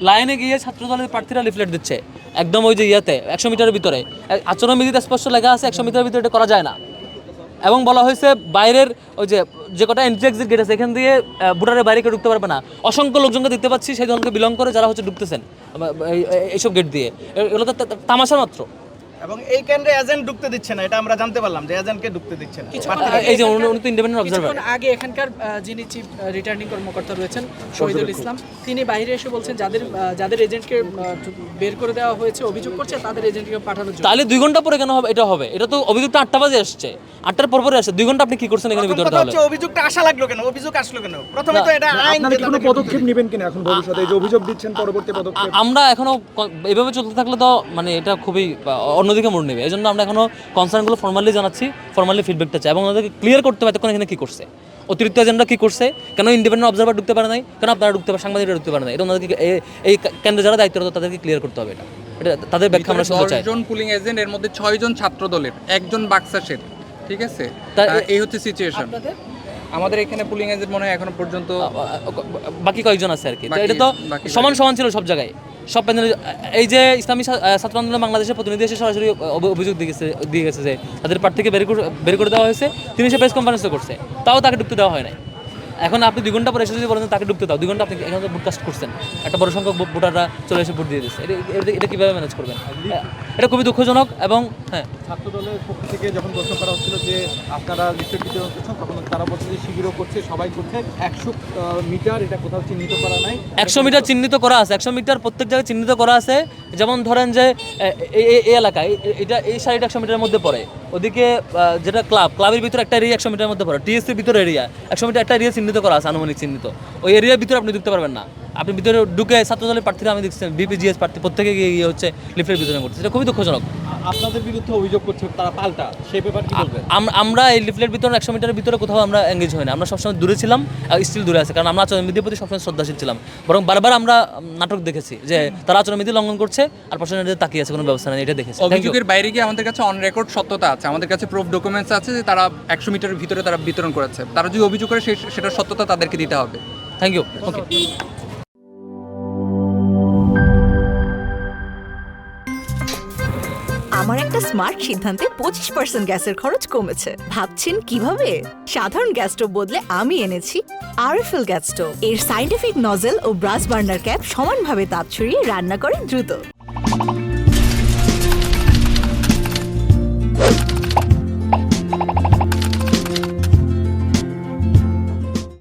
লাইনে গিয়ে ছাত্রদলের প্রার্থীরা লিফলেট দিচ্ছে। একদম ওই যে ইয়েতে, একশো মিটারের ভিতরে। আচরণ আচরণবিধিতে স্পষ্ট লেখা আছে, একশো মিটারের ভিতরে এটা করা যায় না। এবং বলা হয়েছে বাইরের ওই যে যে কটা এন্ট্রি এক্সিট গেট আছে, এখান দিয়ে ভোটারের বাইরে ঢুকতে পারবে না। অসংখ্য লোকজনকে দেখতে পাচ্ছি, সেই দলকে বিলং করে যারা হচ্ছে ঢুকতেছেন এই- এই- এইসব গেট দিয়ে। এগুলো তা- তামাশা মাত্র। এবং এই কেন্দ্রে এজেন্ট ঢুকতে দিচ্ছে না এটা আমরা জানতে পারলাম যে এজেন্টকে ঢুকতে দিচ্ছে না। এই যে উনি উনি তো ইন্ডিপেন্ডেন্ট অবজারভার আগে এখানকার যিনি চিফ রিটার্নিং কর্মকর্তা রয়েছেন শহীদুল ইসলাম তিনি বাইরে এসে বলছেন যাদের যাদের এজেন্টকে বের করে দেওয়া হয়েছে অভিযোগ করছে তাদের এজেন্টকে পাঠানোর জন্য। তাহলে দুই ঘণ্টা পরে কেন হবে? এটা হবে। এটা তো অভিযোগটা আটটা বাজে আসছে। আটটার পর পরে আসছে দুই ঘণ্টা আপনি কি করছেন এখানে ভিতরে তাহলে? অভিযোগটা আসা লাগল কেন? অভিযোগ আসলো কেন? প্রথমে তো এটা আইন কোনো পদক্ষেপ নেবেন কিনা এখন ভবিষ্যতে? এই যে অভিযোগ দিচ্ছেন পরবর্তী পদক্ষেপ। আমরা এখনও এভাবে চলতে থাকলে তো মানে এটা খুবই আ, অন্যদিকে মোড় নেবে। এই জন্য আমরা এখনও কনসার্নগুলো ফর্মালি জানাচ্ছি ফর্মালি ফিডব্যাকটা চাই এবং ওদেরকে ক্লিয়ার করতে হবে এতক্ষণ এখানে কি করছে। অতিরিক্ত এজেন্ডা কি করছে? কেন ইন্ডিপেন্ডেন্ট অবজারভার ঢুকতে পারে নাই? কেন আপনারা ঢুকতে পারে সাংবাদিকরা ঢুকতে পারে নাই? এটা ওনাদেরকে এই কেন্দ্রে যারা দায়িত্বরত তাদেরকে ক্লিয়ার করতে হবে এটা। এটা তাদের ব্যাখ্যা আমরা শুনতে চাই। জন পুলিং এজেন্ট এর মধ্যে ছয় জন ছাত্র দলের একজন বাক্সাসের ঠিক আছে? এই হচ্ছে সিচুয়েশন আমাদের এখানে পুলিং এজেন্ট মনে হয় এখনও পর্যন্ত বাকি কয়েকজন আছে আর কি। এটা তো সমান সমান ছিল সব জায়গায়। সব প্যানেল এই যে ইসলামী ছাত্র আন্দোলন বাংলাদেশের প্রতিনিধি এসে সরাসরি অভিযোগ দিয়ে গেছে দিয়ে গেছে যে তাদের প্রার্থীকে বের করে বের করে দেওয়া হয়েছে। তিনি সে প্রেস কনফারেন্সও করছে। তাও তাকে ঢুকতে দেওয়া হয় নাই। এখন আপনি দুই ঘণ্টা পরে এসে যদি বলেন তাকে ঢুকতে দাও দুই ঘণ্টা আপনি এখানে ব্রডকাস্ট করছেন। একটা বড় সংখ্যক ভোটাররা চলে এসে ভোট দিয়ে দিচ্ছে এটা এটা- কীভাবে ম্যানেজ করবেন? এটা খুবই দুঃখজনক এবং হ্যাঁ। ছাত্র দলের পক্ষ থেকে যখন প্রশ্ন করা হচ্ছিল যে আপনারা লিফলেট বিতরণ করছেন তখন তারা বলছে যে শিবিরও করছে সবাই করছে। একশো মিটার এটা কোথাও চিহ্নিত করা নাই। একশো মিটার চিহ্নিত করা আছে একশো মিটার প্রত্যেক জায়গায় চিহ্নিত করা আছে। যেমন ধরেন যে এই এলাকা এ- এ- এটা এই সাইড একশো মিটারের মধ্যে পড়ে। ওদিকে যেটা ক্লাব ক্লাবের ভিতরে একটা এরিয়া একশো মিটারের মধ্যে পড়ে টিএসসির ভিতরে এরিয়া একশো মিটার একটা এরিয়া চিহ্নিত করা আছে আনুমানিক চিহ্নিত। ওই এরিয়ার ভিতরে আপনি ঢুকতে পারবেন না। আপনি ভিতরে ঢুকে ছাত্রদলের প্রার্থীরা আমি দেখছি বিপিজিএস প্রার্থী প্রত্যেকে গিয়ে গিয়ে হচ্ছে লিফলেট বিতরণ করছে এটা খুবই দুঃখজনক। আপনাদের বিরুদ্ধে অভিযোগ করছে তারা পাল্টা। সেই ব্যাপার কি বলবেন? আমরা এই লিফলেট বিতরণ একশো মিটারের ভিতরে কোথাও আমরা এঙ্গেজ হই না। আমরা সবসময় দূরে ছিলাম স্টিল দূরে আছে। কারণ আমরা আচরণবিধির প্রতি সবসময় শ্রদ্ধাশীল ছিলাম। বরং বারবার আমরা নাটক দেখেছি যে তারা আচরণবিধি লঙ্ঘন করছে আর প্রশাসনের তাকিয়ে আছে কোনো ব্যবস্থা নেই এটা দেখেছি. অভিযোগের বাইরে গিয়ে আমাদের কাছে অন রেকর্ড সত্যতা আছে। আমাদের কাছে প্রুফ ডকুমেন্টস আছে যে তারা একশো মিটারের ভিতরে তারা বিতরণ করেছে। তারা যদি অভিযোগ করে সেটার সত্যতা তাদেরকে দিতে হবে। থ্যাংক ইউ ওকে আমার একটা স্মার্ট সিদ্ধান্তে পঁচিশ পার্সেন্ট গ্যাসের খরচ কমেছে। ভাবছেন কীভাবে? সাধারণ গ্যাস স্টোভ বদলে আমি এনেছি আরএফএল গ্যাস স্টোভ। এর সাইন্টিফিক নজেল ও ব্রাশ বার্নার ক্যাপ সমানভাবে তাপ ছড়িয়ে রান্না করে দ্রুত।